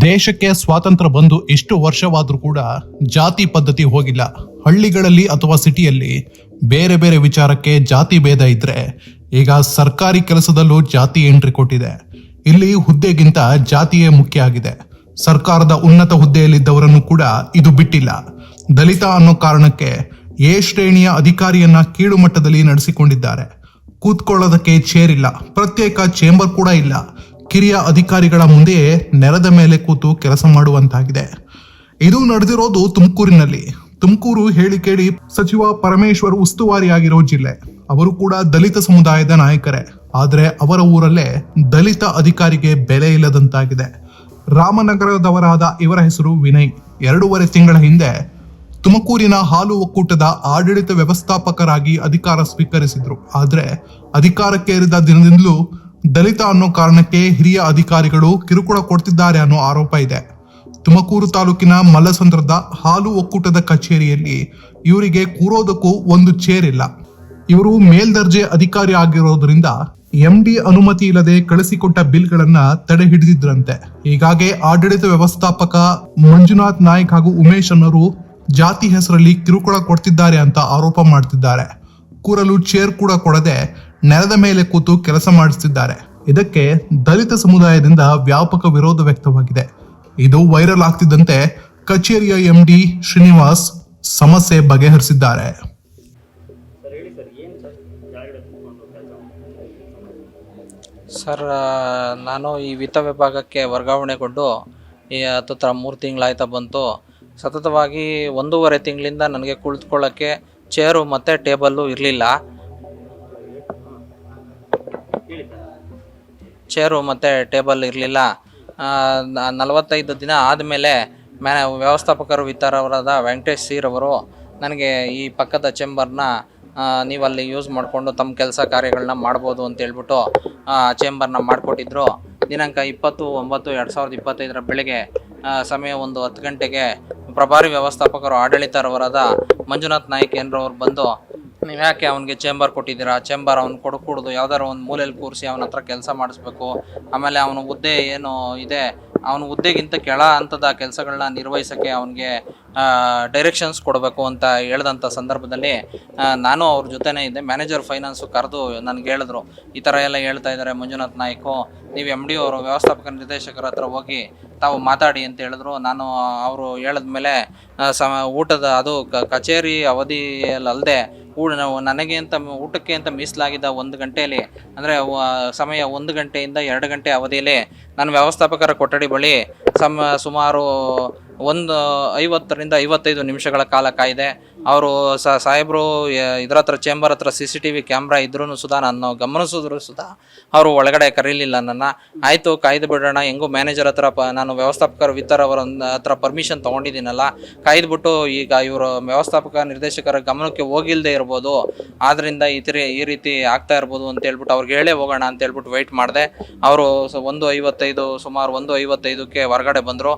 ದೇಶಕ್ಕೆ ಸ್ವಾತಂತ್ರ್ಯ ಬಂದು ಎಷ್ಟು ವರ್ಷವಾದರೂ ಕೂಡ ಜಾತಿ ಪದ್ಧತಿ ಹೋಗಿಲ್ಲ. ಹಳ್ಳಿಗಳಲ್ಲಿ ಅಥವಾ ಸಿಟಿಯಲ್ಲಿ ಬೇರೆ ಬೇರೆ ವಿಚಾರಕ್ಕೆ ಜಾತಿ ಭೇದ ಇದ್ರೆ ಈಗ ಸರ್ಕಾರಿ ಕೆಲಸದಲ್ಲೂ ಜಾತಿ ಎಂಟ್ರಿ ಕೊಟ್ಟಿದೆ. ಇಲ್ಲಿ ಹುದ್ದೆಗಿಂತ ಜಾತಿಯೇ ಮುಖ್ಯ ಆಗಿದೆ. ಸರ್ಕಾರದ ಉನ್ನತ ಹುದ್ದೆಯಲ್ಲಿದ್ದವರನ್ನು ಕೂಡ ಇದು ಬಿಟ್ಟಿಲ್ಲ. ದಲಿತ ಅನ್ನೋ ಕಾರಣಕ್ಕೆ ಎ ಶ್ರೇಣಿಯ ಅಧಿಕಾರಿಯನ್ನ ಕೀಳು ಮಟ್ಟದಲ್ಲಿ ನಡೆಸಿಕೊಂಡಿದ್ದಾರೆ. ಕೂತ್ಕೊಳ್ಳೋದಕ್ಕೆ ಚೇರ್ ಇಲ್ಲ. ಪ್ರತ್ಯೇಕ ಚೇಂಬರ್ ಕೂಡ ಇಲ್ಲ. ಕಿರಿಯ ಅಧಿಕಾರಿಗಳ ಮುಂದೆಯೇ ನೆಲದ ಮೇಲೆ ಕೂತು ಕೆಲಸ ಮಾಡುವಂತಾಗಿದೆ. ಇದು ನಡೆದಿರೋದು ತುಮಕೂರಿನಲ್ಲಿ. ತುಮಕೂರು ಹೇಳಿ ಕೇಳಿ ಸಚಿವ ಪರಮೇಶ್ವರ್ ಉಸ್ತುವಾರಿಯಾಗಿರೋ ಜಿಲ್ಲೆ. ಅವರು ಕೂಡ ದಲಿತ ಸಮುದಾಯದ ನಾಯಕರೇ. ಆದ್ರೆ ಅವರ ಊರಲ್ಲೇ ದಲಿತ ಅಧಿಕಾರಿಗೆ ಬೆಲೆ ಇಲ್ಲದಂತಾಗಿದೆ. ರಾಮನಗರದವರಾದ ಇವರ ಹೆಸರು ವಿನಯ್. ಎರಡೂವರೆ ತಿಂಗಳ ಹಿಂದೆ ತುಮಕೂರಿನ ಹಾಲು ಒಕ್ಕೂಟದ ಆಡಳಿತ ವ್ಯವಸ್ಥಾಪಕರಾಗಿ ಅಧಿಕಾರ ಸ್ವೀಕರಿಸಿದ್ರು. ಆದ್ರೆ ಅಧಿಕಾರಕ್ಕೇರಿದ ದಿನದಿಂದಲೂ ದಲಿತ ಅನ್ನೋ ಕಾರಣಕ್ಕೆ ಹಿರಿಯ ಅಧಿಕಾರಿಗಳು ಕಿರುಕುಳ ಕೊಡ್ತಿದ್ದಾರೆ ಅನ್ನೋ ಆರೋಪ ಇದೆ. ತುಮಕೂರು ತಾಲೂಕಿನ ಮಲ್ಲಸಂದ್ರದ ಹಾಲು ಒಕ್ಕೂಟದ ಕಚೇರಿಯಲ್ಲಿ ಇವರಿಗೆ ಕೂರೋದಕ್ಕೂ ಒಂದು ಚೇರ್ ಇಲ್ಲ. ಇವರು ಮೇಲ್ದರ್ಜೆ ಅಧಿಕಾರಿ ಆಗಿರೋದ್ರಿಂದ ಎಂಡಿ ಅನುಮತಿ ಇಲ್ಲದೆ ಕಳಿಸಿಕೊಟ್ಟ ಬಿಲ್ಗಳನ್ನ ತಡೆ ಹಿಡಿದಿದ್ರಂತೆ. ಹೀಗಾಗಿ ಆಡಳಿತ ವ್ಯವಸ್ಥಾಪಕ ಮಂಜುನಾಥ್ ನಾಯ್ಕ್ ಹಾಗೂ ಉಮೇಶ್ ಅನ್ನೋರು ಜಾತಿ ಹೆಸರಲ್ಲಿ ಕಿರುಕುಳ ಕೊಡ್ತಿದ್ದಾರೆ ಅಂತ ಆರೋಪ ಮಾಡ್ತಿದ್ದಾರೆ. ಕೂರಲು ಚೇರ್ ಕೂಡ ಕೊಡದೆ ನೆಲದ ಮೇಲೆ ಕೂತು ಕೆಲಸ ಮಾಡಿಸುತ್ತಿದ್ದಾರೆ ಇದಕ್ಕೆ ದಲಿತ ಸಮುದಾಯದಿಂದ ವ್ಯಾಪಕ ವಿರೋಧ ವ್ಯಕ್ತವಾಗಿದೆ. ಇದು ವೈರಲ್ ಆಗ್ತಿದ್ದಂತೆ ಕಚೇರಿಯ ಎಂಡಿ ಶ್ರೀನಿವಾಸ್ ಸಮಸ್ಯೆ ಬಗೆಹರಿಸಿದ್ದಾರೆ. ಸರ್ ನಾನು ಈ ವಿತ್ತ ವಿಭಾಗಕ್ಕೆ ವರ್ಗಾವಣೆಗೊಂಡು ಹತ್ತತ್ರ ಮೂರು ತಿಂಗಳಾಯ್ತಾ ಬಂತು. ಸತತವಾಗಿ ಒಂದೂವರೆ ತಿಂಗಳಿಂದ ನನಗೆ ಕುಳಿತುಕೊಳ್ಳೋಕ್ಕೆ ಚೇರು ಮತ್ತು ಟೇಬಲ್ಲು ಇರಲಿಲ್ಲ. ಚೇರು ಮತ್ತು ಟೇಬಲ್ ಇರಲಿಲ್ಲ. ನಲವತ್ತೈದು ದಿನ ಆದಮೇಲೆ ಮ್ಯಾ, ವ್ಯವಸ್ಥಾಪಕರು ವಿತರವರಾದ ವೆಂಕಟೇಶ್ ಅವರು ನನಗೆ ಈ ಪಕ್ಕದ ಚೇಂಬರ್ನ ಅಲ್ಲಿ ಯೂಸ್ ಮಾಡಿಕೊಂಡು ತಮ್ಮ ಕೆಲಸ ಕಾರ್ಯಗಳನ್ನ ಮಾಡ್ಬೋದು ಅಂತ ಹೇಳ್ಬಿಟ್ಟು ಚೇಂಬರ್ನ ಮಾಡಿಕೊಟ್ಟಿದ್ರು. ದಿನಾಂಕ ಇಪ್ಪತ್ತು ಒಂಬತ್ತು ಎರಡು ಸಾವಿರದ ಇಪ್ಪತ್ತೈದರ ಬೆಳಗ್ಗೆ ಸಮಯ ಒಂದು ಹತ್ತು ಗಂಟೆಗೆ ಪ್ರಭಾರಿ ವ್ಯವಸ್ಥಾಪಕರು ಆಡಳಿತರವರಾದ ಮಂಜುನಾಥ್ ನಾಯ್ಕ್ ಏನ್ರವ್ರು ಬಂದು ನೀವು ಯಾಕೆ ಅವನಿಗೆ ಚೇಂಬರ್ ಕೊಟ್ಟಿದ್ದೀರಾ? ಚೇಂಬರ್ ಅವ್ನು ಕೊಡಕೂಡ್ದು ಯಾವ್ದಾರು ಒಂದು ಮೂಲೆಯಲ್ಲಿ ಕೂರಿಸಿ ಅವನ ಹತ್ರ ಕೆಲಸ ಮಾಡಿಸ್ಬೇಕು. ಆಮೇಲೆ ಅವನ ಹುದ್ದೆ ಏನು ಇದೆ? ಅವನ ಹುದ್ದೆಗಿಂತ ಕೆಳ ಹಂತದ ಕೆಲಸಗಳನ್ನ ನಿರ್ವಹಿಸೋಕ್ಕೆ ಅವನಿಗೆ ಡೈರೆಕ್ಷನ್ಸ್ ಕೊಡಬೇಕು ಅಂತ ಹೇಳ್ದಂಥ ಸಂದರ್ಭದಲ್ಲಿ ನಾನು ಅವ್ರ ಜೊತೆನೇ ಇದ್ದೆ. ಮ್ಯಾನೇಜರ್ ಫೈನಾನ್ಸು ಕರೆದು ನನಗೆ ಹೇಳಿದ್ರು, ಈ ಥರ ಎಲ್ಲ ಹೇಳ್ತಾ ಇದ್ದಾರೆ ಮಂಜುನಾಥ್ ನಾಯ್ಕು. ನೀವು ಎಂ ಡಿ ಅವರು, ವ್ಯವಸ್ಥಾಪಕ ನಿರ್ದೇಶಕರ ಹತ್ರ ಹೋಗಿ ತಾವು ಮಾತಾಡಿ ಅಂತ ಹೇಳಿದ್ರು. ನಾನು ಅವರು ಹೇಳಿದ ಮೇಲೆ ಸಮ ಊಟದ, ಅದು ಕಚೇರಿ ಅವಧಿಯಲ್ಲದೆ ಊಟ ನನಗೆ ಅಂತ, ಊಟಕ್ಕೆ ಅಂತ ಮೀಸಲಾಗಿದ್ದ ಒಂದು ಗಂಟೆಯಲ್ಲಿ, ಅಂದರೆ ಸಮಯ ಒಂದು ಗಂಟೆಯಿಂದ ಎರಡು ಗಂಟೆ ಅವಧಿಯಲ್ಲಿ, ನಾನು ವ್ಯವಸ್ಥಾಪಕರ ಕೊಠಡಿ ಬಳಿ ಸಮ, ಸುಮಾರು ಒಂದು ಐವತ್ತರಿಂದ ಐವತ್ತೈದು ನಿಮಿಷಗಳ ಕಾಲ ಕಾಯ್ದೆ. ಅವರು ಸಾಹೇಬರು ಇದ್ರ ಹತ್ರ ಚೇಂಬರ್ ಹತ್ರ C C T V camera ಇದ್ರೂ ಸುಧಾ ನಾನು ಗಮನಿಸಿದ್ರು ಸುಧಾ ಅವರು ಒಳಗಡೆ ಕರೀಲಿಲ್ಲ ನನ್ನ. ಆಯಿತು, ಕಾಯ್ದು ಬಿಡೋಣ, ಹೆಂಗೂ ಮ್ಯಾನೇಜರ್ ಹತ್ರ ಪ, ನಾನು ವ್ಯವಸ್ಥಾಪಕರು ವಿತ್ತರ ಅವರ ಹತ್ರ ಪರ್ಮಿಷನ್ ತೊಗೊಂಡಿದ್ದೀನಲ್ಲ. ಕಾಯ್ದುಬಿಟ್ಟು ಈಗ ಇವರು ವ್ಯವಸ್ಥಾಪಕ, ನಿರ್ದೇಶಕರ ಗಮನಕ್ಕೆ ಹೋಗಿಲ್ಲದೆ ಇರ್ಬೋದು. ಆದ್ದರಿಂದ ಈ ಈ ರೀತಿ ಆಗ್ತಾ ಇರ್ಬೋದು ಅಂತ ಹೇಳ್ಬಿಟ್ಟು ಅವ್ರಿಗೆ ಹೇಳೇ ಹೋಗೋಣ ಅಂತ ಹೇಳ್ಬಿಟ್ಟು ವೆಯ್ಟ್ ಮಾಡಿದೆ. ಅವರು ಒಂದು ಐವತ್ತೈದು, ಸುಮಾರು ಒಂದು ಐವತ್ತೈದಕ್ಕೆ ಹೊರಗಡೆ ಬಂದರು.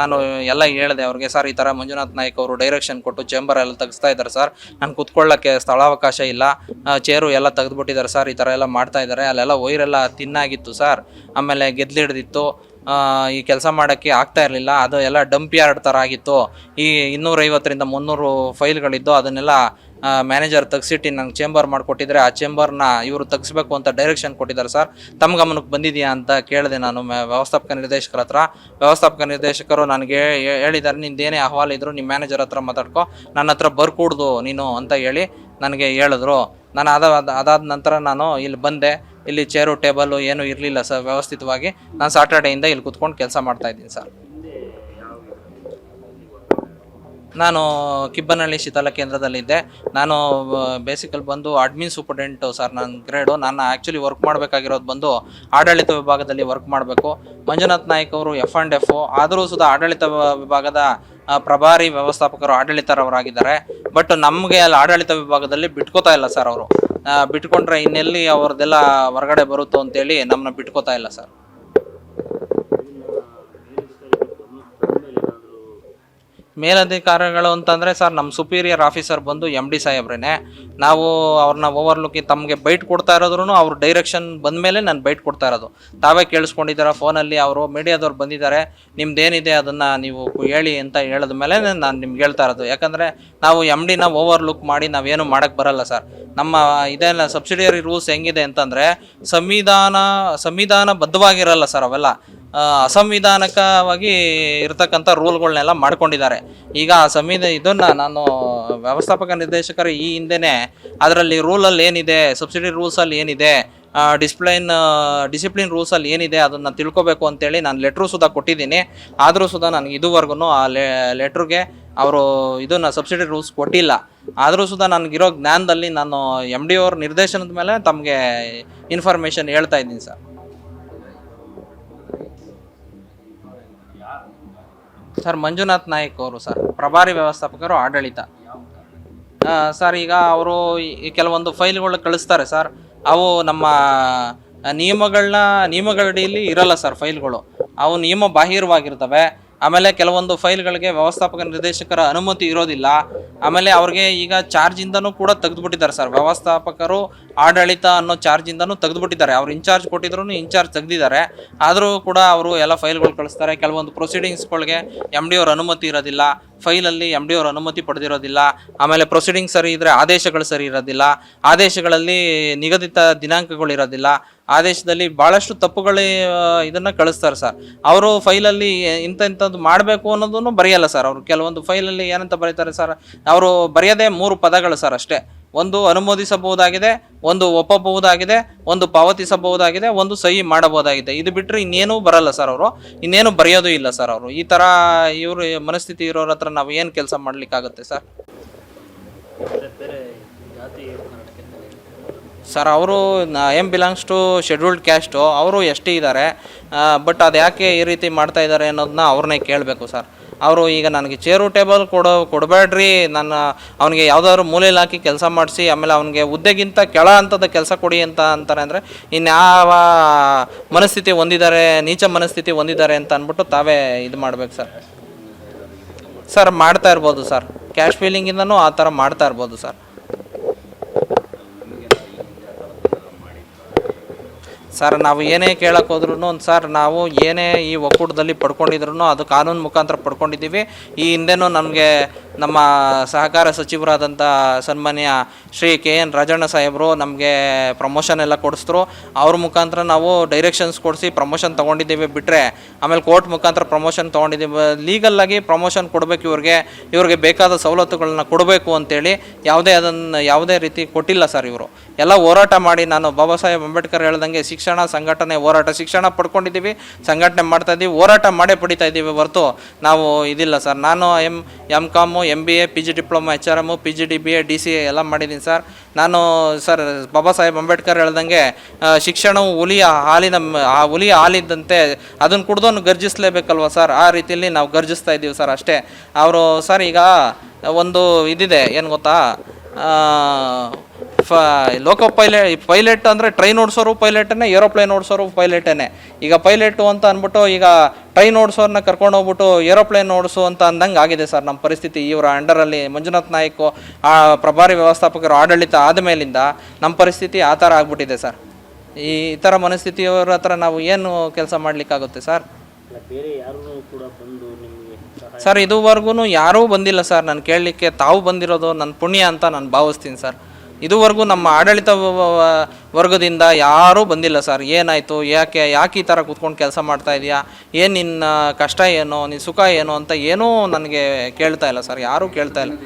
ನಾನು ಎಲ್ಲ ಹೇಳಿದೆ ಅವ್ರಿಗೆ, ಸರ್, ಈ ಥರ ಮಂಜುನಾಥ್ ನಾಯ್ಕ್ ಅವರು ಡೈರೆಕ್ಷನ್ ಕೊಟ್ಟು ಚೇಂಬರ್ ಎಲ್ಲ ತೆಗಿಸ್ತಾ ಇದ್ದಾರೆ ಸರ್. ನಾನು ಕುತ್ಕೊಳ್ಳೋಕ್ಕೆ ಸ್ಥಳಾವಕಾಶ ಇಲ್ಲ. ಚೇರು ಎಲ್ಲ ತೆಗೆದುಬಿಟ್ಟಿದ್ದಾರೆ ಸರ್. ಈ ಥರ ಎಲ್ಲ ಮಾಡ್ತಾ ಇದ್ದಾರೆ. ಅಲ್ಲೆಲ್ಲ ವೈರೆಲ್ಲ ತಿನ್ನಾಗಿತ್ತು ಸರ್. ಆಮೇಲೆ ಗೆದ್ಲಿಡ್ದಿತ್ತು ಆ, ಈ ಕೆಲಸ ಮಾಡೋಕ್ಕೆ ಆಗ್ತಾ ಇರಲಿಲ್ಲ. ಅದು ಎಲ್ಲ ಡಂಪ್ ಯಾರ್ಡ್ ಥರ ಆಗಿತ್ತು. ಈ ಇನ್ನೂರೈವತ್ತರಿಂದ ಮುನ್ನೂರು ಫೈಲ್ಗಳಿದ್ದು ಅದನ್ನೆಲ್ಲ ಮ್ಯಾನೇಜರ್ ತೆಗ್ಸಿಟ್ಟು ನಂಗೆ ಚೇಂಬರ್ ಮಾಡಿಕೊಟ್ಟಿದ್ರೆ ಆ ಚೇಂಬರ್ನ ಇವರು ತೆಗಿಸ್ಬೇಕು ಅಂತ ಡೈರೆಕ್ಷನ್ ಕೊಟ್ಟಿದ್ದಾರೆ ಸರ್ ತಮ್ಮ ಗಮನಕ್ಕೆ ಬಂದಿದೆಯಾ ಅಂತ ಕೇಳಿದೆ ನಾನು ವ್ಯವಸ್ಥಾಪಕ ನಿರ್ದೇಶಕರ ಹತ್ರ. ವ್ಯವಸ್ಥಾಪಕ ನಿರ್ದೇಶಕರು ನನಗೆ ಹೇಳಿದ್ದಾರೆ, ನಿಂದೇನೇ ಅಹವಾಲು ಇದ್ರು ನಿಮ್ಮ ಮ್ಯಾನೇಜರ್ ಹತ್ರ ಮಾತಾಡ್ಕೊ. ನನ್ನ ಹತ್ರ ಬರ್ಕೂಡ್ದು ನೀನು ಅಂತ ಹೇಳಿ ನನಗೆ ಹೇಳಿದ್ರು. ನಾನು ಅದ, ಅದ- ಅದಾದ ನಂತರ ನಾನು ಇಲ್ಲಿ ಬಂದೆ. ಇಲ್ಲಿ ಚೇರು ಟೇಬಲು ಏನೂ ಇರಲಿಲ್ಲ ಸರ್ ವ್ಯವಸ್ಥಿತವಾಗಿ. ನಾನು ಸ್ಯಾಟರ್ಡೆಯಿಂದ ಇಲ್ಲಿ ಕುತ್ಕೊಂಡು ಕೆಲಸ ಮಾಡ್ತಾ ಇದ್ದೀನಿ ಸರ್ ನಾನು ಕಿಬ್ಬನಹಳ್ಳಿ ಶೀತಲ ಕೇಂದ್ರದಲ್ಲಿದ್ದೆ. ನಾನು ಬೇಸಿಕಲ್ ಬಂದು ಅಡ್ಮಿನ್ ಸೂಪರ್ಡೆಂಟು ಸರ್ ನನ್ನ ಗ್ರೇಡು ನಾನು ಆ್ಯಕ್ಚುಲಿ ವರ್ಕ್ ಮಾಡಬೇಕಾಗಿರೋದು ಬಂದು ಆಡಳಿತ ವಿಭಾಗದಲ್ಲಿ ವರ್ಕ್ ಮಾಡಬೇಕು. ಮಂಜುನಾಥ್ ನಾಯ್ಕ್ ಅವರು ಎಫ್ ಆ್ಯಂಡ್ ಎಫ್ ಆದರೂ ಸುಧಾ ಆಡಳಿತ ವಿಭಾಗದ ಪ್ರಭಾರಿ ವ್ಯವಸ್ಥಾಪಕರು ಆಡಳಿತರವರಾಗಿದ್ದಾರೆ. ಬಟ್ ನಮಗೆ ಅಲ್ಲಿ ಆಡಳಿತ ವಿಭಾಗದಲ್ಲಿ ಬಿಟ್ಕೋತಾ ಇಲ್ಲ ಸರ್ ಅವರು. ಬಿಟ್ಕೊಂಡ್ರೆ ಇನ್ನೆಲ್ಲಿ ಅವ್ರದ್ದೆಲ್ಲ ಹೊರಗಡೆ ಬರುತ್ತೋ ಅಂತೇಳಿ ನಮ್ಮನ್ನ ಬಿಟ್ಕೋತಾ ಇಲ್ಲ ಸರ್ ಮೇಲಧಿಕಾರಿಗಳು ಅಂತಂದರೆ ಸರ್ ನಮ್ಮ ಸುಪೀರಿಯರ್ ಆಫೀಸರ್ ಬಂದು ಎಂ ಡಿ ಸಾಹೇಬ್ರೇನೆ. ನಾವು ಅವ್ರನ್ನ ಓವರ್ಲುಕ್ಕಿ ತಮಗೆ ಬೈಟ್ ಕೊಡ್ತಾ ಇರೋದ್ರೂ ಅವ್ರ ಡೈರೆಕ್ಷನ್ ಬಂದಮೇಲೆ ನಾನು ಬೈಟ್ ಕೊಡ್ತಾ ಇರೋದು. ತಾವೇ ಕೇಳಿಸ್ಕೊಂಡಿದ್ದಾರೆ ಫೋನಲ್ಲಿ ಅವರು ಮೀಡಿಯಾದವ್ರು ಬಂದಿದ್ದಾರೆ. ನಿಮ್ದೇನಿದೆ ಅದನ್ನು ನೀವು ಹೇಳಿ ಅಂತ ಹೇಳಿದ ಮೇಲೆ ನಾನು ನಿಮ್ಗೆ ಹೇಳ್ತಾ ಇರೋದು. ಯಾಕಂದರೆ ನಾವು ಎಂ ಡಿನ ಓವರ್ ಲುಕ್ ಮಾಡಿ ನಾವೇನು ಮಾಡೋಕ್ಕೆ ಬರಲ್ಲ ಸರ್. ನಮ್ಮ ಇದೆಲ್ಲ ಸಬ್ಸಿಡಿಯರಿ ರೂಲ್ಸ್ ಹೆಂಗಿದೆ ಅಂತಂದರೆ, ಸಂವಿಧಾನ, ಸಂವಿಧಾನಬದ್ಧವಾಗಿರಲ್ಲ ಸರ್ ಅವೆಲ್ಲ. ಅಸಂವಿಧಾನಿಕವಾಗಿ ಇರತಕ್ಕಂಥ ರೂಲ್ಗಳನ್ನೆಲ್ಲ ಮಾಡ್ಕೊಂಡಿದ್ದಾರೆ. ಈಗ ಆ ಸಂವಿಧಾನ ಇದನ್ನ ನಾನು ವ್ಯವಸ್ಥಾಪಕ ನಿರ್ದೇಶಕರು ಈ ಹಿಂದೆನೇ ಅದರಲ್ಲಿ ರೂಲಲ್ಲಿ ಏನಿದೆ, ಸಬ್ಸಿಡಿ ರೂಲ್ಸಲ್ಲಿ ಏನಿದೆ ಡಿಸ್ಪ್ಲೈನ್ ಡಿಸಿಪ್ಲಿನ್ ರೂಲ್ಸಲ್ಲಿ ಏನಿದೆ ಅದನ್ನು ತಿಳ್ಕೊಬೇಕು ಅಂತೇಳಿ ನಾನು ಲೆಟ್ರು ಸುಧಾ ಕೊಟ್ಟಿದ್ದೀನಿ. ಆದರೂ ಸುಧಾ ನನಗೆ ಇದುವರೆಗೂ ಆ ಲೆಟ್ರಿಗೆ ಅವರು ಇದನ್ನು ಸಬ್ಸಿಡಿ ರೂಲ್ಸ್ ಕೊಟ್ಟಿಲ್ಲ. ಆದರೂ ಸುಧಾ ನನಗಿರೋ ಜ್ಞಾನದಲ್ಲಿ ನಾನು ಎಂ ಡಿ ಅವ್ರ ನಿರ್ದೇಶನದ ಮೇಲೆ ತಮಗೆ ಇನ್ಫಾರ್ಮೇಷನ್ ಹೇಳ್ತಾ ಇದ್ದೀನಿ ಸರ್. ಸರ್ ಮಂಜುನಾಥ್ ನಾಯಕ್ ಅವರು ಸರ್, ಪ್ರಭಾರಿ ವ್ಯವಸ್ಥಾಪಕರು ಆಡಳಿತ. ಸರ್, ಈಗ ಅವರು ಕೆಲವೊಂದು ಫೈಲ್ಗಳು ಕಳಿಸ್ತಾರೆ ಸರ್. ಅವು ನಮ್ಮ ನಿಯಮಗಳನ್ನ, ನಿಯಮಗಳಡಿಯಲ್ಲಿ ಇರಲ್ಲ ಸರ್ ಫೈಲ್ಗಳು. ಅವು ನಿಯಮ ಬಾಹಿರವಾಗಿರ್ತವೆ. ಆಮೇಲೆ ಕೆಲವೊಂದು ಫೈಲ್ಗಳಿಗೆ ವ್ಯವಸ್ಥಾಪಕ ನಿರ್ದೇಶಕರ ಅನುಮತಿ ಇರೋದಿಲ್ಲ. ಆಮೇಲೆ ಅವ್ರಿಗೆ ಈಗ ಚಾರ್ಜಿಂದನೂ ಕೂಡ ತೆಗೆದುಬಿಟ್ಟಿದ್ದಾರೆ ಸರ್. ವ್ಯವಸ್ಥಾಪಕರು ಆಡಳಿತ ಅನ್ನೋ ಚಾರ್ಜಿಂದನೂ ತೆಗೆದುಬಿಟ್ಟಿದ್ದಾರೆ. ಅವ್ರು ಇನ್ಚಾರ್ಜ್ ಕೊಟ್ಟಿದ್ರು ಇನ್ಚಾರ್ಜ್ ತೆಗೆದಿದ್ದಾರೆ. ಆದರೂ ಕೂಡ ಅವರು ಎಲ್ಲ ಫೈಲ್ಗಳು ಕಳಿಸ್ತಾರೆ. ಕೆಲವೊಂದು ಪ್ರೊಸೀಡಿಂಗ್ಸ್ಗಳಿಗೆ ಎಂ ಡಿ ಅವ್ರ ಅನುಮತಿ ಇರೋದಿಲ್ಲ. ಫೈಲಲ್ಲಿ ಎಂ ಡಿ ಅವ್ರ ಅನುಮತಿ ಪಡೆದಿರೋದಿಲ್ಲ. ಆಮೇಲೆ ಪ್ರೊಸೀಡಿಂಗ್ ಸರಿ ಇದ್ದರೆ ಆದೇಶಗಳು ಸರಿ ಇರೋದಿಲ್ಲ. ಆದೇಶಗಳಲ್ಲಿ ನಿಗದಿತ ದಿನಾಂಕಗಳು ಇರೋದಿಲ್ಲ. ಆದೇಶದಲ್ಲಿ ಭಾಳಷ್ಟು ತಪ್ಪುಗಳು ಇದನ್ನು ಕಳಿಸ್ತಾರೆ ಸರ್. ಅವರು ಫೈಲಲ್ಲಿ ಇಂಥ ಇಂಥದ್ದು ಮಾಡಬೇಕು ಅನ್ನೋದನ್ನು ಬರೆಯಲ್ಲ ಸರ್ ಅವರು. ಕೆಲವೊಂದು ಫೈಲಲ್ಲಿ ಏನಂತ ಬರೀತಾರೆ ಸರ್, ಅವರು ಬರೆಯೋದೇ ಮೂರು ಪದಗಳು ಸರ್ ಅಷ್ಟೇ. ಒಂದು ಅನುಮೋದಿಸಬಹುದಾಗಿದೆ, ಒಂದು ಒಪ್ಪಬಹುದಾಗಿದೆ, ಒಂದು ಪಾವತಿಸಬಹುದಾಗಿದೆ, ಒಂದು ಸಹಿ ಮಾಡಬಹುದಾಗಿದೆ. ಇದು ಬಿಟ್ಟರೆ ಇನ್ನೇನೂ ಬರಲ್ಲ ಸರ್ ಅವರು. ಇನ್ನೇನು ಬರೆಯೋದು ಇಲ್ಲ ಸರ್ ಅವರು. ಈ ಥರ ಇವರು ಮನಸ್ಥಿತಿ ಇರೋರ ಹತ್ರ ನಾವು ಏನು ಕೆಲಸ ಮಾಡಲಿಕ್ಕಾಗುತ್ತೆ ಸರ್? ಸರ್, ಅವರು M belongs to scheduled caste ಅವರು ಎಸ್ ಟಿ ಇದ್ದಾರೆ ಬಟ್ ಅದು ಯಾಕೆ ಈ ರೀತಿ ಮಾಡ್ತಾ ಇದ್ದಾರೆ ಅನ್ನೋದನ್ನ ಅವ್ರನ್ನೇ ಕೇಳಬೇಕು ಸರ್. ಅವರು ಈಗ ನನಗೆ ಚೇರು ಟೇಬಲ್ ಕೊಡೋ ಕೊಡಬೇಡ್ರಿ ನನ್ನ, ಅವನಿಗೆ ಯಾವುದಾದ್ರು ಮೂಲೆಯಲ್ಲಿ ಹಾಕಿ ಕೆಲಸ ಮಾಡಿಸಿ, ಆಮೇಲೆ ಅವನಿಗೆ ಹುದ್ದೆಗಿಂತ ಕೆಳ ಹಂತದ ಕೆಲಸ ಕೊಡಿ ಅಂತ ಅಂತಾರೆ ಅಂದರೆ ಇನ್ಯಾವ ಮನಸ್ಥಿತಿ ಹೊಂದಿದ್ದಾರೆ ನೀಚ ಮನಸ್ಥಿತಿ ಹೊಂದಿದ್ದಾರೆ ಅಂತ ಅಂದ್ಬಿಟ್ಟು ತಾವೇ ಇದು ಮಾಡ್ಬೇಕು ಸರ್. ಸರ್, ಮಾಡ್ತಾ ಇರ್ಬೋದು ಸರ್. ಕ್ಯಾಶ್ ಫೀಲಿಂಗಿಂದನೂ ಆ ಥರ ಮಾಡ್ತಾ ಇರ್ಬೋದು ಸರ್. ಸರ್, ನಾವು ಏನೇ ಕೇಳಕ್ಕೆ ಹೋದ್ರೂ ಸರ್, ನಾವು ಏನೇ ಈ ಒಕ್ಕೂಟದಲ್ಲಿ ಪಡ್ಕೊಂಡಿದ್ರು ಅದು ಕಾನೂನು ಮುಖಾಂತರ ಪಡ್ಕೊಂಡಿದ್ದೀವಿ. ಈ ಹಿಂದೆನೂ ನಮಗೆ ನಮ್ಮ ಸಹಕಾರ ಸಚಿವರಾದಂಥ ಸನ್ಮಾನ್ಯ ಶ್ರೀ ಕೆ ಎನ್ ರಾಜಣ್ಣ ಸಾಹೇಬರು ನಮಗೆ ಪ್ರಮೋಷನ್ ಎಲ್ಲ ಕೊಡಿಸಿದ್ರು. ಅವ್ರ ಮುಖಾಂತರ ನಾವು ಡೈರೆಕ್ಷನ್ಸ್ ಕೊಡಿಸಿ ಪ್ರಮೋಷನ್ ತೊಗೊಂಡಿದ್ದೀವಿ ಬಿಟ್ಟರೆ ಆಮೇಲೆ ಕೋರ್ಟ್ ಮುಖಾಂತರ ಪ್ರಮೋಷನ್ ತೊಗೊಂಡಿದ್ದೀವಿ. ಲೀಗಲ್ಲಾಗಿ ಪ್ರಮೋಷನ್ ಕೊಡಬೇಕು ಇವ್ರಿಗೆ. ಇವ್ರಿಗೆ ಬೇಕಾದ ಸವಲತ್ತುಗಳನ್ನ ಕೊಡಬೇಕು ಅಂತೇಳಿ ಯಾವುದೇ ಅದನ್ನು ಯಾವುದೇ ರೀತಿ ಕೊಟ್ಟಿಲ್ಲ ಸರ್ ಇವರು. ಎಲ್ಲ ಹೋರಾಟ ಮಾಡಿ ನಾನು ಬಾಬಾ ಸಾಹೇಬ್ ಅಂಬೇಡ್ಕರ್ ಹೇಳ್ದಂಗೆ ಶಿಕ್ಷಣ ಸಂಘಟನೆ ಹೋರಾಟ ಶಿಕ್ಷಣ ಪಡ್ಕೊಂಡಿದ್ದೀವಿ, ಸಂಘಟನೆ ಮಾಡ್ತಾ ಇದ್ದೀವಿ, ಹೋರಾಟ ಮಾಡೇ ಪಡಿತಾ ಇದ್ದೀವಿ ಹೊರತು ನಾವು ಇದಿಲ್ಲ ಸರ್. ನಾನು M M com M B A P G diploma, H R M P G D, B A, D C ಎಲ್ಲ ಮಾಡಿದ್ದೀನಿ ಸರ್. ನಾನು ಸರ್, ಬಾಬಾ ಸಾಹೇಬ್ ಅಂಬೇಡ್ಕರ್ ಹೇಳ್ದಂಗೆ ಶಿಕ್ಷಣವು ಹುಲಿಯ ಹಾಲಿನ ಆ ಹುಲಿಯ ಹಾಲಿದ್ದಂತೆ ಅದನ್ನು ಕುಡ್ದೋನು ಗರ್ಜಿಸಲೇಬೇಕಲ್ವ ಸರ್? ಆ ರೀತಿಯಲ್ಲಿ ನಾವು ಗರ್ಜಿಸ್ತಾ ಇದ್ದೀವಿ ಸರ್ ಅಷ್ಟೇ. ಅವರು ಸರ್ ಈಗ ಒಂದು ಇದಿದೆ, ಏನು ಗೊತ್ತಾ? ಲೋಕೋ ಪೈಲಟ್ ಪೈಲಟ್ ಅಂದರೆ ಟ್ರೈನ್ ಓಡಿಸೋರು ಪೈಲಟನ್ನೇ ಏರೋಪ್ಲೇನ್ ಓಡಿಸೋರು ಪೈಲಟೇನೆ ಈಗ ಪೈಲಟು ಅಂತ ಅಂದ್ಬಿಟ್ಟು ಈಗ ಟ್ರೈನ್ ಓಡಿಸೋರನ್ನ ಕರ್ಕೊಂಡು ಹೋಗ್ಬಿಟ್ಟು ಏರೋಪ್ಲೇನ್ ಓಡಿಸು ಅಂತ ಅಂದಂಗೆ ಆಗಿದೆ ಸರ್ ನಮ್ಮ ಪರಿಸ್ಥಿತಿ. ಇವರ ಅಂಡರಲ್ಲಿ ಮಂಜುನಾಥ್ ನಾಯ್ಕು ಆ ಪ್ರಭಾರಿ ವ್ಯವಸ್ಥಾಪಕರು ಆಡಳಿತ ಆದ ಮೇಲಿಂದ ನಮ್ಮ ಪರಿಸ್ಥಿತಿ ಆ ಥರ ಆಗ್ಬಿಟ್ಟಿದೆ ಸರ್. ಈ ಥರ ಮನಸ್ಥಿತಿಯವರ ಹತ್ರ ನಾವು ಏನು ಕೆಲಸ ಮಾಡಲಿಕ್ಕಾಗುತ್ತೆ ಸರ್? ಬೇರೆ ಯಾರೂ ಕೂಡ ಬಂದು ನಿಮಗೆ ಸರ್ ಇದುವರೆಗೂ ಯಾರೂ ಬಂದಿಲ್ಲ ಸರ್. ನಾನು ಕೇಳಲಿಕ್ಕೆ ತಾವು ಬಂದಿರೋದು ನನ್ನ ಪುಣ್ಯ ಅಂತ ನಾನು ಭಾವಿಸ್ತೀನಿ ಸರ್. ಇದುವರೆಗೂ ನಮ್ಮ ಆಡಳಿತ ವರ್ಗದಿಂದ ಯಾರೂ ಬಂದಿಲ್ಲ ಸರ್. ಏನಾಯಿತು? ಯಾಕೆ ಯಾಕೆ ಈ ಥರ ಕೂತ್ಕೊಂಡು ಕೆಲಸ ಮಾಡ್ತಾ ಇದೆಯಾ? ಏನು ನಿನ್ನ ಕಷ್ಟ ಏನು? ನಿನ್ನ ಸುಖ ಏನು ಅಂತ ಏನೂ ನನಗೆ ಕೇಳ್ತಾ ಇಲ್ಲ ಸರ್. ಯಾರೂ ಕೇಳ್ತಾ ಇಲ್ಲ.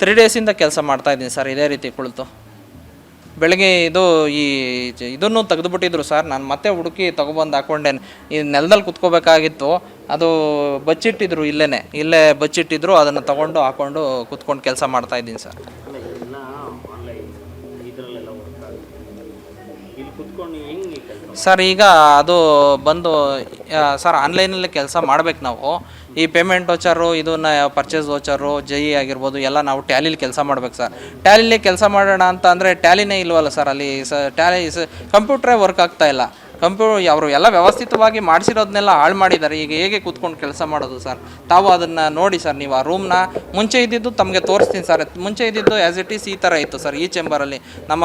ತ್ರೀ ಡೇಸಿಂದ ಕೆಲಸ ಮಾಡ್ತಾ ಇದ್ದೀನಿ ಸರ್, ಇದೇ ರೀತಿ ಕುಳಿತು. ಬೆಳಗ್ಗೆ ಇದು ಈ ಇದನ್ನು ತೆಗೆದುಬಿಟ್ಟಿದ್ರು ಸರ್. ನಾನು ಮತ್ತೆ ಹುಡುಕಿ ತೊಗೊಬಂದು ಹಾಕ್ಕೊಂಡೆ ಈ ನೆಲದಲ್ಲಿ ಕುತ್ಕೋಬೇಕಾಗಿತ್ತು. ಅದು ಬಚ್ಚಿಟ್ಟಿದ್ರು ಇಲ್ಲೇ ಇಲ್ಲೇ ಬಚ್ಚಿಟ್ಟಿದ್ರು. ಅದನ್ನು ತಗೊಂಡು ಹಾಕ್ಕೊಂಡು ಕುತ್ಕೊಂಡು ಕೆಲಸ ಮಾಡ್ತಾ ಇದ್ದೀನಿ ಸರ್. ಸರ್, ಈಗ ಅದು ಬಂದು ಸರ್, ಆನ್ಲೈನಲ್ಲಿ ಕೆಲಸ ಮಾಡ್ಬೇಕು ನಾವು. ಈ ಪೇಮೆಂಟ್ ವೋಚರು ಇದನ್ನ ಪರ್ಚೇಸ್ ವೋಚರು ಜೈ ಆಗಿರ್ಬೋದು, ಎಲ್ಲ ನಾವು ಟ್ಯಾಲಿಲಿ ಕೆಲಸ ಮಾಡ್ಬೇಕು ಸರ್. ಟ್ಯಾಲಿಲಿ ಕೆಲಸ ಮಾಡೋಣ ಅಂತ ಅಂದರೆ ಟ್ಯಾಲಿನೇ ಇಲ್ವಲ್ಲ ಸರ್ ಅಲ್ಲಿ ಸ, ಟ್ಯಾಲಿ ಕಂಪ್ಯೂಟ್ರೇ ವರ್ಕ್ ಆಗ್ತಾ ಇಲ್ಲ. ಕಂಪ್ಯೂ ಅವರು ಎಲ್ಲ ವ್ಯವಸ್ಥಿತವಾಗಿ ಮಾಡಿಸಿರೋದನ್ನೆಲ್ಲ ಹಾಳು ಮಾಡಿದ್ದಾರೆ. ಈಗ ಹೇಗೆ ಕೂತ್ಕೊಂಡು ಕೆಲಸ ಮಾಡೋದು ಸರ್? ತಾವು ಅದನ್ನು ನೋಡಿ ಸರ್, ನೀವು ಆ ರೂಮ್ನ ಮುಂಚೆ ಇದ್ದಿದ್ದು ತಮಗೆ ತೋರಿಸ್ತೀನಿ ಸರ್. ಮುಂಚೆ ಇದ್ದಿದ್ದು ಆ್ಯಸ್ ಇಟ್ ಈಸ್ ಈ ಥರ ಇತ್ತು ಸರ್, ಈ ಚೇಂಬರಲ್ಲಿ ನಮ್ಮ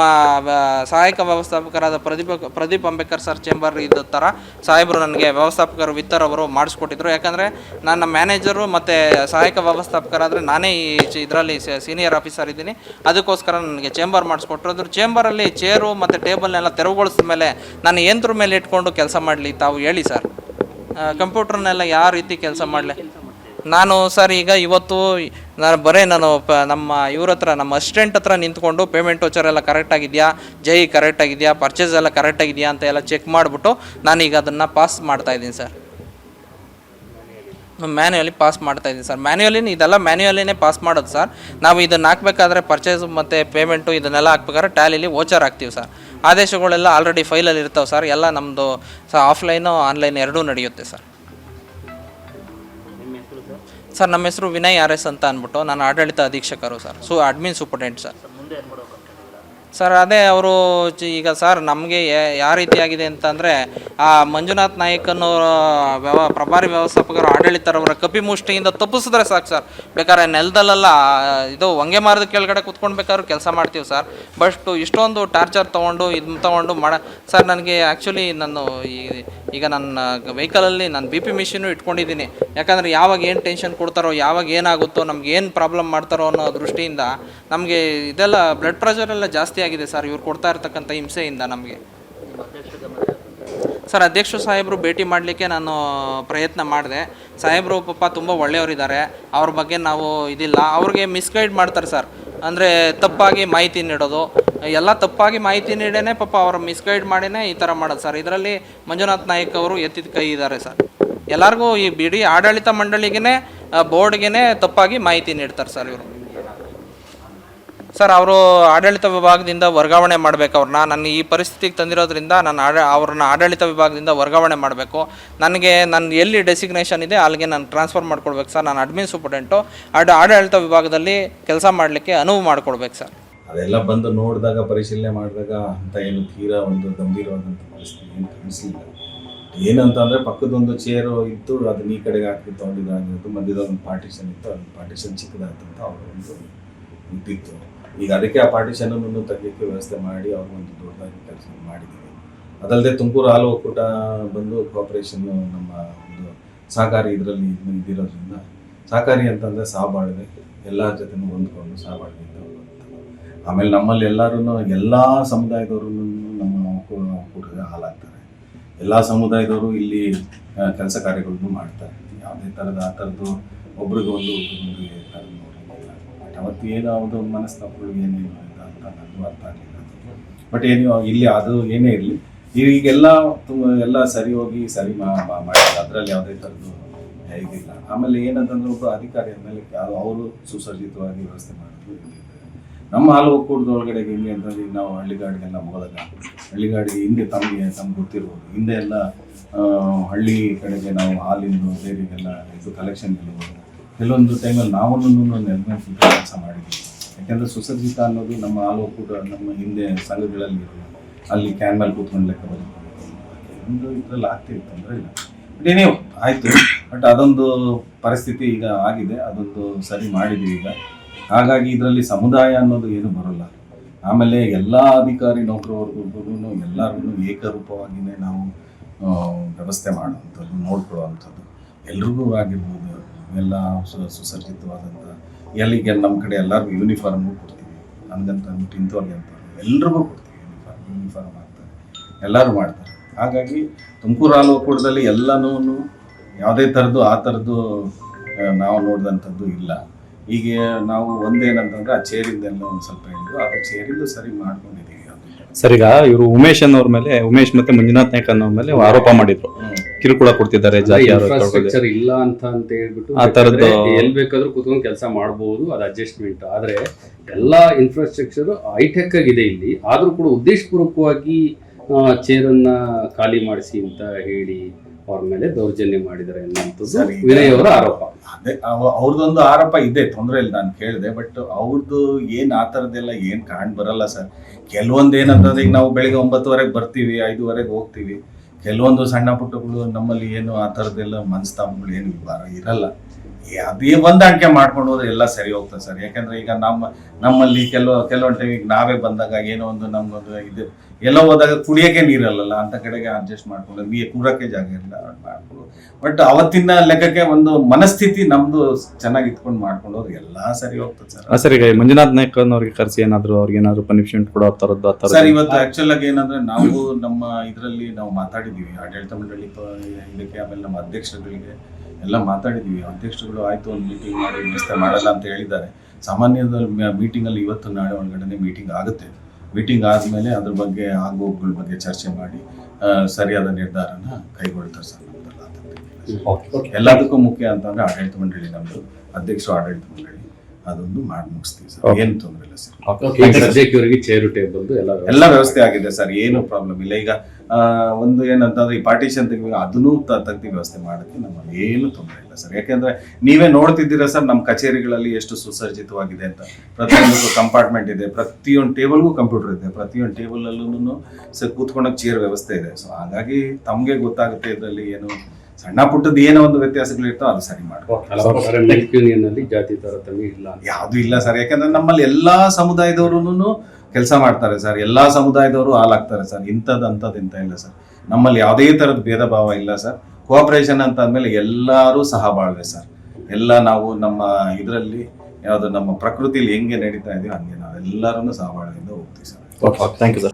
ಸಹಾಯಕ ವ್ಯವಸ್ಥಾಪಕರಾದ ಪ್ರದೀಪ, ಪ್ರದೀಪ್ ಅಂಬೇಕರ್ ಸರ್ ಚೇಂಬರ್ ಇದ್ದ ಥರ ಸಾಹೇಬರು ನನಗೆ ವ್ಯವಸ್ಥಾಪಕರು ವಿತ್ತರ್ ಅವರು ಮಾಡಿಸ್ಕೊಟ್ಟಿದ್ರು. ಯಾಕಂದರೆ ನನ್ನ ಮ್ಯಾನೇಜರು ಮತ್ತು ಸಹಾಯಕ ವ್ಯವಸ್ಥಾಪಕರಾದರೆ ನಾನೇ ಈ ಇದರಲ್ಲಿ ಸೀನಿಯರ್ ಆಫೀಸರ್ ಇದ್ದೀನಿ. ಅದಕ್ಕೋಸ್ಕರ ನನಗೆ ಚೇಂಬರ್ ಮಾಡಿಸ್ಕೊಟ್ರು. ಅದ್ರ ಚೇಂಬರಲ್ಲಿ ಚೇರು ಮತ್ತು ಟೇಬಲ್ನೆಲ್ಲ ತೆರವುಗೊಳಿಸಿದ ಮೇಲೆ ನಾನು ಯಂತ್ರ ಮೇಲೆ ಇಟ್ಕೊಂಡು ಕೆಲಸ ಮಾಡಲಿ, ತಾವು ಹೇಳಿ ಸರ್. ಕಂಪ್ಯೂಟರ್ನೆಲ್ಲ ಯಾವ ರೀತಿ ಕೆಲಸ ಮಾಡಲಿ? ನಾನು ಸರ್ ಈಗ ಇವತ್ತು ನಾನು ಬರೇ ನಾನು ನಮ್ಮ ಇವ್ರ ಹತ್ರ, ನಮ್ಮ ಅಸಿಸ್ಟೆಂಟ್ ಹತ್ರ ನಿಂತ್ಕೊಂಡು ಪೇಮೆಂಟ್ ವೋಚರ್ ಎಲ್ಲ ಕರೆಕ್ಟ್ ಆಗಿದೆಯಾ? ಜೈ ಕರೆಕ್ಟ್ ಆಗಿದೆಯಾ? ಪರ್ಚೇಸ್ ಎಲ್ಲ ಕರೆಕ್ಟ್ ಆಗಿದೆಯಾ ಅಂತ ಎಲ್ಲ ಚೆಕ್ ಮಾಡಿಬಿಟ್ಟು ನಾನೀಗ ಅದನ್ನು ಪಾಸ್ ಮಾಡ್ತಾ ಇದ್ದೀನಿ ಸರ್. ಮ್ಯಾನ್ಯುವಲಿ ಪಾಸ್ ಮಾಡ್ತಾ ಇದ್ದೀನಿ ಸರ್. ಮ್ಯಾನ್ಯಲಿನ ಇದೆಲ್ಲ ಮ್ಯಾನ್ಯುವಲಿನೇ ಪಾಸ್ ಮಾಡೋದು ಸರ್. ನಾವು ಇದನ್ನು ಹಾಕ್ಬೇಕಾದ್ರೆ ಪರ್ಚೇಸ್ ಮತ್ತು ಪೇಮೆಂಟು ಇದನ್ನೆಲ್ಲ ಹಾಕ್ಬೇಕಾದ್ರೆ ಟ್ಯಾಲಿಲಿ ವೋಚರ್ ಹಾಕ್ತೀವಿ ಸರ್. ಆದೇಶಗಳೆಲ್ಲ ಆಲ್ರೆಡಿ ಫೈಲಲ್ಲಿ ಇರ್ತಾವೆ ಸರ್ ಎಲ್ಲ ನಮ್ಮದು ಸ ಆಫ್ಲೈನು ಆನ್ಲೈನ್ ಎರಡೂ ನಡೆಯುತ್ತೆ ಸರ್ ಸರ್ ನಮ್ಮ ಹೆಸರು ವಿನಯ್ ಆರ್ ಎಸ್ ಅಂತ ಅಂದ್ಬಿಟ್ಟು ನಾನು ಆಡಳಿತ ಅಧೀಕ್ಷಕರು ಸರ್ ಸು ಅಡ್ಮಿನ್ ಸೂಪರ್ಟೆಂಟ್ ಸರ್ ಸರ್ ಅದೇ ಅವರು ಈಗ ಸರ್ ನಮಗೆ ಯಾವ ರೀತಿಯಾಗಿದೆ ಅಂತಂದರೆ ಆ, ಮಂಜುನಾಥ್ ನಾಯಕ್ ಅನ್ನೋರ ವ್ಯವ, ಪ್ರಭಾರಿ ವ್ಯವಸ್ಥಾಪಕರು, ಆಡಳಿತರವರ ಕಪಿ ಮುಷ್ಟಿಯಿಂದ ತಪ್ಪಿಸಿದ್ರೆ ಸಾಕು ಸರ್. ಬೇಕಾದ್ರೆ ನೆಲದಲ್ಲೆಲ್ಲ ಇದು ಹೊಂಗೆ ಮಾರದ ಕೆಳಗಡೆ ಕುತ್ಕೊಳ್ಬೇಕಾದ್ರೂ ಕೆಲಸ ಮಾಡ್ತೀವಿ ಸರ್. ಬಟ್ ಇಷ್ಟೊಂದು ಟಾರ್ಚರ್ ತೊಗೊಂಡು ಇದು ತೊಗೊಂಡು ಮಾಡ, ಸರ್, ನನಗೆ ಆ್ಯಕ್ಚುಲಿ ನಾನು ಈಗ ನನ್ನ ವೆಹಿಕಲಲ್ಲಿ ನಾನು ಬಿ ಪಿ ಮಿಷಿನು ಇಟ್ಕೊಂಡಿದ್ದೀನಿ. ಯಾಕಂದರೆ ಯಾವಾಗ ಏನು ಟೆನ್ಷನ್ ಕೊಡ್ತಾರೋ, ಯಾವಾಗ ಏನಾಗುತ್ತೋ, ನಮ್ಗೆ ಏನು ಪ್ರಾಬ್ಲಮ್ ಮಾಡ್ತಾರೋ ಅನ್ನೋ ದೃಷ್ಟಿಯಿಂದ ನಮಗೆ ಇದೆಲ್ಲ ಬ್ಲಡ್ ಪ್ರೆಷರ್ ಎಲ್ಲ ಜಾಸ್ತಿ ಆಗಿದೆ ಸರ್. ಇವ್ರು ಕೊಡ್ತಾ ಇರ್ತಕ್ಕಂಥ ಹಿಂಸೆಯಿಂದ ನಮಗೆ. ಸರ್, ಅಧ್ಯಕ್ಷ ಸಾಹೇಬರು ಭೇಟಿ ಮಾಡಲಿಕ್ಕೆ ನಾನು ಪ್ರಯತ್ನ ಮಾಡಿದೆ. ಸಾಹೇಬರು ಪಾಪ ತುಂಬ ಒಳ್ಳೆಯವರಿದ್ದಾರೆ. ಅವ್ರ ಬಗ್ಗೆ ನಾವು ಇದಿಲ್ಲ. ಅವ್ರಿಗೆ ಮಿಸ್ಗೈಡ್ ಮಾಡ್ತಾರೆ ಸರ್. ಅಂದರೆ ತಪ್ಪಾಗಿ ಮಾಹಿತಿ ನೀಡೋದು. ಎಲ್ಲ ತಪ್ಪಾಗಿ ಮಾಹಿತಿ ನೀಡೇ ಪಾಪ ಅವ್ರ ಮಿಸ್ಗೈಡ್ ಮಾಡಿನೇ ಈ ಥರ ಮಾಡೋದು ಸರ್. ಇದರಲ್ಲಿ ಮಂಜುನಾಥ್ ನಾಯಕ್ ಅವರು ಎತ್ತಿದ ಕೈ ಇದ್ದಾರೆ ಸರ್. ಎಲ್ಲರಿಗೂ ಈ ಬಿಡಿ ಆಡಳಿತ ಮಂಡಳಿಗೇ ಬೋರ್ಡ್ಗೆ ತಪ್ಪಾಗಿ ಮಾಹಿತಿ ನೀಡ್ತಾರೆ ಸರ್ ಇವರು. ಸರ್, ಅವರು ಆಡಳಿತ ವಿಭಾಗದಿಂದ ವರ್ಗಾವಣೆ ಮಾಡಬೇಕು. ಅವ್ರನ್ನ ನನ್ನ ಈ ಪರಿಸ್ಥಿತಿಗೆ ತಂದಿರೋದ್ರಿಂದ ನಾನು ಆಡ, ಅವ್ರನ್ನ ಆಡಳಿತ ವಿಭಾಗದಿಂದ ವರ್ಗಾವಣೆ ಮಾಡಬೇಕು. ನನಗೆ ನನ್ನ ಎಲ್ಲಿ ಡೆಸಿಗ್ನೇಷನ್ ಇದೆ, ಅಲ್ಲಿಗೆ ನಾನು ಟ್ರಾನ್ಸ್ಫರ್ ಮಾಡ್ಕೊಡ್ಬೇಕು ಸರ್. ನಾನು ಅಡ್ಮಿನ್ ಸೂಪರ್ಡೆಂಟು ಅಡ್ ಆಡಳಿತ ವಿಭಾಗದಲ್ಲಿ ಕೆಲಸ ಮಾಡಲಿಕ್ಕೆ ಅನುವು ಮಾಡಿಕೊಡ್ಬೇಕು ಸರ್. ಅದೆಲ್ಲ ಬಂದು ನೋಡಿದಾಗ, ಪರಿಶೀಲನೆ ಮಾಡಿದಾಗ ಅಂತ ಏನು ತೀರಾ ಒಂದು ಗಂಭೀರವಾದಂಥ ಪರಿಸ್ಥಿತಿ ಏನು ಕಾಣಿಸಲಿಲ್ಲ. ಏನಂತ ಪಕ್ಕದೊಂದು ಚೇರು ಇತ್ತು, ಅದನ್ನ ಈ ಕಡೆಗೆ ಹಾಕಿ ತೊಗೊಂಡಿದ್ದಾಗಿತ್ತು ಮಧ್ಯದಲ್ಲಿ ಒಂದು ಪಾರ್ಟಿಷನ್ ಇತ್ತು. ಅದು ಪಾರ್ಟಿಷನ್ ಚಿಕ್ಕದಾಗ್ತಂತ ಅವರು ಒಂದು ಇಟ್ಟಿತ್ತು ಈಗ ಅದಕ್ಕೆ ಆ ಪಾರ್ಟಿಷನನ್ನು ತೆಗಿಯೋಕ್ಕೆ ವ್ಯವಸ್ಥೆ ಮಾಡಿ ಅವರು ಒಂದು ದೊಡ್ಡದಾಗಿ ಕೆಲಸ ಮಾಡಿದ್ದೀವಿ ಅದಲ್ಲದೆ ತುಮಕೂರು ಹಾಲು ಒಕ್ಕೂಟ ಬಂದು ಕೋಆಪರೇಷನ್ನು ನಮ್ಮ ಒಂದು ಸಹಕಾರಿ ಇದರಲ್ಲಿ ಇದಿರೋದ್ರಿಂದ ಸಹಕಾರಿ ಅಂತಂದರೆ ಸಹಬಾಳ್ವೆ, ಎಲ್ಲ ಜೊತೆನೂ ಹೊಂದ್ಕೊಂಡು ಸಹಬಾಳ್ವೆ ಅಂತ ಆಮೇಲೆ ನಮ್ಮಲ್ಲಿ ಎಲ್ಲರೂ ಎಲ್ಲ ಸಮುದಾಯದವರು ನಮ್ಮ ಒಕ್ಕೂ- ಒಕ್ಕೂಟದ ಹಾಲಾಗ್ತಾರೆ. ಎಲ್ಲ ಸಮುದಾಯದವರು ಇಲ್ಲಿ ಕೆಲಸ ಕಾರ್ಯಗಳನ್ನು ಮಾಡ್ತಾರೆ. ಯಾವುದೇ ಥರದ ಆ ಥರದ್ದು ಒಬ್ರಿಗೊಂದು ಒಂದು ಒಬ್ರಿಗೆ ಏನೋ ಒಂದು ಮನಸ್ತಾಪಗಳು ಇದೆ ಅಂತ ನನಗೂ ಅರ್ಥ ಆಗಲಿಲ್ಲ ಬಟ್ ಏನು ಇಲ್ಲಿ ಅದು ಏನೇ ಇರಲಿ, ಈಗೆಲ್ಲ ತುಂಬ, ಎಲ್ಲ ಸರಿ ಹೋಗಿ ಸರಿ ಮಾ- ಮಾ- ಅದರಲ್ಲಿ ಯಾವುದೇ ಥರದ್ದು ಇದಿಲ್ಲ ಆಮೇಲೆ ಏನಂತಂದ್ರೆ ಒಬ್ಬ ಅಧಿಕಾರಿ ಮೇಲೆ ಅವರು ಸುಸಜ್ಜಿತವಾಗಿ ವ್ಯವಸ್ಥೆ ಮಾಡೋದು ಇದಿದೆ. ನಮ್ಮ ಹಾಲು ಒಕ್ಕೂಟದ ಒಳಗಡೆ ಹೆಂಗೆ ಅಂತಂದ್ರೆ ಈಗ ನಾವು ಹಳ್ಳಿಗಾಡಿಗೆಲ್ಲ ಹೋದಾಗ ಹಳ್ಳಿಗಾಡಿಗೆ ಹಿಂದೆ ತಮಗೆ, ತಮ್ಗೆ ಗೊತ್ತಿರ್ಬೋದು. ಹಿಂದೆ ಎಲ್ಲ ಹಳ್ಳಿ ಕಡೆಗೆ ನಾವು ಹಾಲಿಂದು, ಬೇರೆಗೆಲ್ಲ ಇದು ಕಲೆಕ್ಷನ್ಗೆಲ್ಲ ಹೋದಾಗ ಕೆಲವೊಂದು ಟೈಮಲ್ಲಿ ನಾವು ನೆಲಮೆ ಕೆಲಸ ಮಾಡಿದ್ದೀವಿ. ಯಾಕೆಂದರೆ ಸುಸಜ್ಜಿತ ಅನ್ನೋದು ನಮ್ಮ ಹಾಲು ಕೂಡ ನಮ್ಮ ಹಿಂದೆ ಸಂಘಗಳಲ್ಲಿ ಅಲ್ಲಿ ಕ್ಯಾನ್ ಮೇಲೆ ಕೂತ್ಕೊಂಡು ಲೆಕ್ಕ ಒಂದು ಇದರಲ್ಲಿ ಆಗ್ತಿತ್ತು ತೊಂದರೆ ಇಲ್ಲ. ಬಟ್ ಏನೇ ಆಯಿತು. ಬಟ್ ಅದೊಂದು ಪರಿಸ್ಥಿತಿ ಈಗ ಆಗಿದೆ. ಅದೊಂದು ಸರಿ ಮಾಡಿದ್ದೀವಿ ಈಗ. ಹಾಗಾಗಿ ಇದರಲ್ಲಿ ಸಮುದಾಯ ಅನ್ನೋದು ಏನು ಬರೋಲ್ಲ. ಆಮೇಲೆ ಎಲ್ಲ ಅಧಿಕಾರಿ ನೌಕರವರ್ಗೂ ಎಲ್ಲರೂ ಏಕರೂಪವಾಗಿಯೇ ನಾವು ವ್ಯವಸ್ಥೆ ಮಾಡುವಂಥದ್ದು, ನೋಡ್ಕೊಳ್ಳುವಂಥದ್ದು. ಎಲ್ರಿಗೂ ಆಗಿರ್ಬೋದು ಎಲ್ಲ ಸುಸಜ್ಜಿತವಾದಂಥ ಎಲ್ಲಿಗೆ ನಮ್ಮ ಕಡೆ ಎಲ್ಲರಿಗೂ ಯೂನಿಫಾರ್ಮು ಕೊಡ್ತೀವಿ. ಅಂದ್ಬಿಟ್ಟು ಇಂಥವ್ರಿಗೆ ಅಂತ ಎಲ್ರಿಗೂ ಕೊಡ್ತೀವಿ ಯೂನಿಫಾರ್ಮ್ ಯೂನಿಫಾರ್ಮ್ ಹಾಕ್ತಾರೆ ಎಲ್ಲರೂ ಮಾಡ್ತಾರೆ. ಹಾಗಾಗಿ ತುಮಕೂರು ಹಾಲು ಒಕ್ಕೂಟದಲ್ಲಿ ಎಲ್ಲನೂ ಯಾವುದೇ ಥರದ್ದು ಆ ಥರದ್ದು ನಾವು ನೋಡಿದಂಥದ್ದು ಇಲ್ಲ. ಈಗ ನಾವು ಒಂದೇನಂತಂದ್ರೆ ಆ ಚೇರಿಂದೆಲ್ಲ ಒಂದು ಸ್ವಲ್ಪ ಹೇಳಿದ್ರು ಅದು ಚೇರಿಂದು ಸರಿ ಮಾಡ್ಕೊಂಡಿದ್ದೀವಿ. ಸರ್ ಈಗ ಇವರು ಉಮೇಶ್ ಅನ್ನೋರ್ ಮೇಲೆ ಉಮೇಶ್ ಮತ್ತೆ ಮಂಜುನಾಥ್ ನಾಯ್ಕ ಅನ್ನೋರ್ ಮೇಲೆ ಆರೋಪ ಮಾಡಿದ್ರು. ಕಿರುಕುಳ ಕೊಡ್ತಿದ್ದಾರೆ ಇನ್ಫ್ರಾಸ್ಟ್ರಕ್ಚರ್ ಇಲ್ಲ ಅಂತ ಅಂತ ಹೇಳ್ಬಿಟ್ಟು ಆ ತರದ್ದು ಬೇಕಾದ್ರೆ ಎಲ್ ಬೇಕಾದ್ರೂ ಕುತ್ಕೊಂಡು ಕೆಲಸ ಮಾಡಬಹುದು ಅದು ಅಡ್ಜಸ್ಟ್ಮೆಂಟ್ ಆದ್ರೆ ಎಲ್ಲಾ ಇನ್ಫ್ರಾಸ್ಟ್ರಕ್ಚರ್ ಹೈಟೆಕ್ ಆಗಿದೆ ಇಲ್ಲಿ. ಆದ್ರೂ ಕೂಡ ಉದ್ದೇಶಪೂರ್ವಕವಾಗಿ ಚೇರನ್ನ ಖಾಲಿ ಮಾಡಿಸಿ ಅಂತ ಹೇಳಿ ಅವ್ರ ಮೇಲೆ ದೌರ್ಜನ್ಯ ಮಾಡಿದ್ದಾರೆ ಅನ್ನುವಂಥದ್ದು ಸರಿ. ವಿನಯ್ ಅವರ ಆರೋಪ. ಅದೇ ಅವ- ಅವ್ರದ್ದೊಂದು ಆರೋಪ ಇದೆ ತೊಂದರೆ ಇಲ್ಲ ನಾನು ಕೇಳಿದೆ ಬಟ್ ಅವ್ರದ್ದು ಏನು ಆ ಥರದ್ದೆಲ್ಲ ಏನು ಕಾಣ್ ಬರಲ್ಲ ಸರ್. ಕೆಲವೊಂದು ಏನಂತಂದ್ರೆ ಈಗ ನಾವು ಬೆಳಿಗ್ಗೆ ಒಂಬತ್ತುವರೆಗೆ ಬರ್ತೀವಿ ಐದುವರೆಗೆ ಹೋಗ್ತೀವಿ. ಕೆಲವೊಂದು ಸಣ್ಣ ಪುಟ್ಟಗಳು ನಮ್ಮಲ್ಲಿ ಏನು ಆ ಥರದ್ದೆಲ್ಲ ಮನಸ್ತಾಪಗಳು ಏನು ಬಾರ ಇರಲ್ಲ. ಅದೇ ಹೊಂದಾಣಿಕೆ ಮಾಡ್ಕೊಂಡು ಹೋದ್ರೆ ಎಲ್ಲ ಸರಿ ಹೋಗ್ತದೆ ಸರ್. ಯಾಕಂದ್ರೆ ಈಗ ನಮ್ಮ ನಮ್ಮಲ್ಲಿ ಕೆಲವು ಕೆಲವೊಂದು ಟೈಮಿಗೆ ನಾವೇ ಬಂದಾಗ ಏನೋ ಒಂದು ನಮ್ಗೊಂದು ಇದು ಎಲ್ಲ ಹೋದಾಗ ಕುಡಿಯೋಕೆ ನೀರಲ್ಲ ಅಂತ ಕಡೆಗೆ ಅಡ್ಜಸ್ಟ್ ಮಾಡ್ಕೊಂಡು ನೀರು ಕೂಡಕ್ಕೆ ಜಾಗ ಇಲ್ಲ ಮಾಡ್ಕೊಂಡು. ಬಟ್ ಅವತ್ತಿನ ಲೆಕ್ಕಕ್ಕೆ ಒಂದು ಮನಸ್ಥಿತಿ ನಮ್ದು ಚೆನ್ನಾಗಿ ಇಟ್ಕೊಂಡು ಮಾಡ್ಕೊಂಡು ಹೋದ್ರೆ ಎಲ್ಲ ಸರಿ ಹೋಗ್ತದೆ ಸರ್. ಸರ್ ಈಗ ಮಂಜುನಾಥ್ ನಾಯ್ಕ ಅವ್ರಿಗೆ ಕರೆಸಿ ಏನಾದ್ರು ಅವ್ರಿಗೆ ಏನಾದ್ರು ಪನಿಷ್ಮೆಂಟ್ ಕೊಡೋ ತರದ್ದು ಆ ಸರ್ ಇವತ್ತು ಆಕ್ಚುಲ್ ಆಗಿ ಏನಂದ್ರೆ ನಾವು ನಮ್ಮ ಇದರಲ್ಲಿ ನಾವು ಮಾತಾಡಿದೀವಿ ಆಡಳಿತ ಮಂಡಳಿ ಇದಕ್ಕೆ ಆಮೇಲೆ ನಮ್ಮ ಅಧ್ಯಕ್ಷರುಗಳಿಗೆ. ಎಲ್ಲ ಮಾತಾಡಿದ್ದೀವಿ ಅಧ್ಯಕ್ಷರುಗಳು ಆಯಿತು ಒಂದು ಮೀಟಿಂಗ್ ಮಾಡಿ ವ್ಯವಸ್ಥೆ ಮಾಡಲ್ಲ ಅಂತ ಹೇಳಿದ್ದಾರೆ. ಸಾಮಾನ್ಯದಲ್ಲಿ ಮೀಟಿಂಗಲ್ಲಿ ಇವತ್ತು ನಾಳೆ ಒಳಗಡೆ ಮೀಟಿಂಗ್ ಆಗುತ್ತೆ. ಮೀಟಿಂಗ್ ಆದಮೇಲೆ ಅದ್ರ ಬಗ್ಗೆ ಆಗೋಗ್ಗಳ ಬಗ್ಗೆ ಚರ್ಚೆ ಮಾಡಿ ಸರಿಯಾದ ನಿರ್ಧಾರನ ಕೈಗೊಳ್ತಾರೆ ಸರ್ ನಮ್ಮದಲ್ಲ ಅಂತ. ಎಲ್ಲದಕ್ಕೂ ಮುಖ್ಯ ಅಂತಂದರೆ ಆಡಳಿತ ಮಂಡಳಿ ನಮ್ಮದು ಅಧ್ಯಕ್ಷರು ಆಡಳಿತ ಮಂಡಳಿ. ಅದೊಂದು ಮಾಡಿ ಮುಗಿಸ್ತೀವಿ ಸರ್. ಏನು ತೊಂದರೆ ಇಲ್ಲ ಸರ್. ಚೇರು ಟೇಬಲ್ ಎಲ್ಲ ಎಲ್ಲ ವ್ಯವಸ್ಥೆ ಆಗಿದೆ ಸರ್. ಏನು ಪ್ರಾಬ್ಲಮ್ ಇಲ್ಲ. ಈಗ ಒಂದು ಏನಂತಂದ್ರೆ ಈ ಪಾರ್ಟಿಷನ್ ತೆಗಿಬೇಕು ಅದನ್ನು ತ- ತೆಗ್ದು ವ್ಯವಸ್ಥೆ ಮಾಡೋಕ್ಕೆ ನಮ್ಮಲ್ಲಿ ಏನು ತೊಂದರೆ ಇಲ್ಲ ಸರ್. ಯಾಕೆಂದ್ರೆ ನೀವೇ ನೋಡ್ತಿದ್ದೀರಾ ಸರ್ ನಮ್ಮ ಕಚೇರಿಗಳಲ್ಲಿ ಎಷ್ಟು ಸುಸಜ್ಜಿತವಾಗಿದೆ ಅಂತ. ಪ್ರತಿಯೊಂದಕ್ಕೂ ಕಂಪಾರ್ಟ್ಮೆಂಟ್ ಇದೆ. ಪ್ರತಿಯೊಂದು ಟೇಬಲ್ಗೂ ಕಂಪ್ಯೂಟರ್ ಇದೆ. ಪ್ರತಿಯೊಂದು ಟೇಬಲ್ ಅಲ್ಲೂ ಸರ್ ಕೂತ್ಕೊಳ್ಳೋಕೆ ಚೇರ್ ವ್ಯವಸ್ಥೆ ಇದೆ. ಸೊ ಹಾಗಾಗಿ ತಮಗೆ ಗೊತ್ತಾಗುತ್ತೆ ಇದರಲ್ಲಿ ಏನು ಸಣ್ಣ ಪುಟ್ಟದ್ದು ಏನೋ ಒಂದು ವ್ಯತ್ಯಾಸಗಳು ಇರ್ತಾವ ಅದು ಸರಿ ಮಾಡಿ ನೆಕ್ಸ್ಟ್ ಯೂನಿಯನ್ ಅಲ್ಲಿ ಜಾತಿ ತಾರತಮ್ಯ ಇಲ್ಲ. ಯಾವುದು ಇಲ್ಲ ಸರ್ ಯಾಕಂದ್ರೆ ನಮ್ಮಲ್ಲಿ ಎಲ್ಲಾ ಸಮುದಾಯದವರು ಕೆಲಸ ಮಾಡ್ತಾರೆ ಸರ್ ಎಲ್ಲಾ ಸಮುದಾಯದವರು ಹಾಲಾಗ್ತಾರೆ ಸರ್ ಇಂಥದ್ದು ಅಂಥದ್ದು ಇಂಥ ಇಲ್ಲ ಸರ್. ನಮ್ಮಲ್ಲಿ ಯಾವುದೇ ತರದ ಭೇದ ಭಾವ ಇಲ್ಲ ಸರ್. ಕೋಆಪರೇಷನ್ ಅಂತ ಅಂದ್ಮೇಲೆ ಎಲ್ಲರೂ ಸಹ ಬಾಳ್ವೆ ಸರ್. ಎಲ್ಲ ನಾವು ನಮ್ಮ ಇದರಲ್ಲಿ ಯಾವುದು ನಮ್ಮ ಪ್ರಕೃತಿಲಿ ಹೆಂಗೆ ನಡೀತಾ ಇದೆಯೋ ಹಂಗೆ ನಾವೆಲ್ಲರೂ ಸಹಬಾಳ್ವೆಯಿಂದ ಹೋಗ್ತೀವಿ ಸರ್. Thank you sir